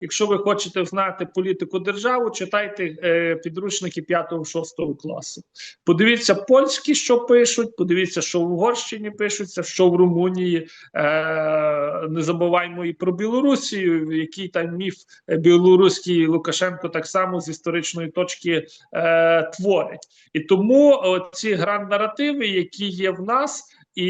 Якщо ви хочете знати політику держави, читайте е, підручники 5-6 класу. Подивіться польські, що пишуть, подивіться, що в Угорщині пишуться, що в Румунії. Е, не забуваймо і про Білорусію, який там міф е, білоруський Лукашенко так само з історичної точки е, творить. І тому ці гранд-наративи, які є в нас, і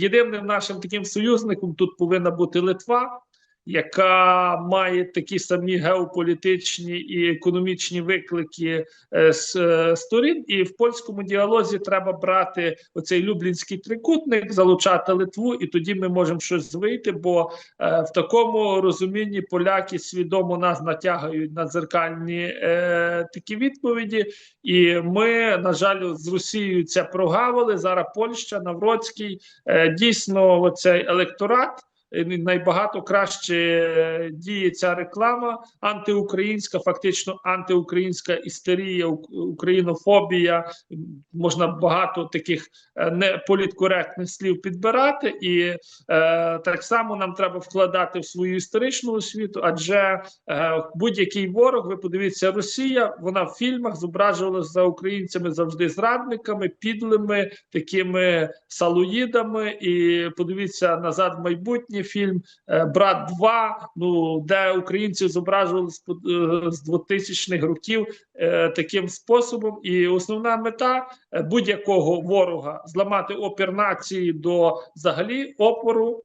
єдиним нашим таким союзником тут повинна бути Литва, яка має такі самі геополітичні і економічні виклики е, з е, сторін. І в польському діалозі треба брати оцей люблінський трикутник, залучати Литву, і тоді ми можемо щось вийти. Бо е, в такому розумінні поляки свідомо нас натягають на дзеркальні такі відповіді. І ми, на жаль, з Росією це прогавили. Зараз Польща, Навроцький дійсно оцей електорат. Е, Найбагато краще е, діє ця реклама антиукраїнська, фактично антиукраїнська істерія, українофобія. Можна багато таких е, неполіткоректних слів підбирати, і е, так само нам треба вкладати в свою історичну освіту, адже е, будь-який ворог, ви подивіться, Росія, вона в фільмах зображувалася за українцями завжди зрадниками, підлими, такими салоїдами. І подивіться назад в майбутнє фільм е, Брат 2, ну де українці зображували з, по- е, з 2000-х років е, таким способом. І основна мета будь-якого ворога зламати опір нації до взагалі опору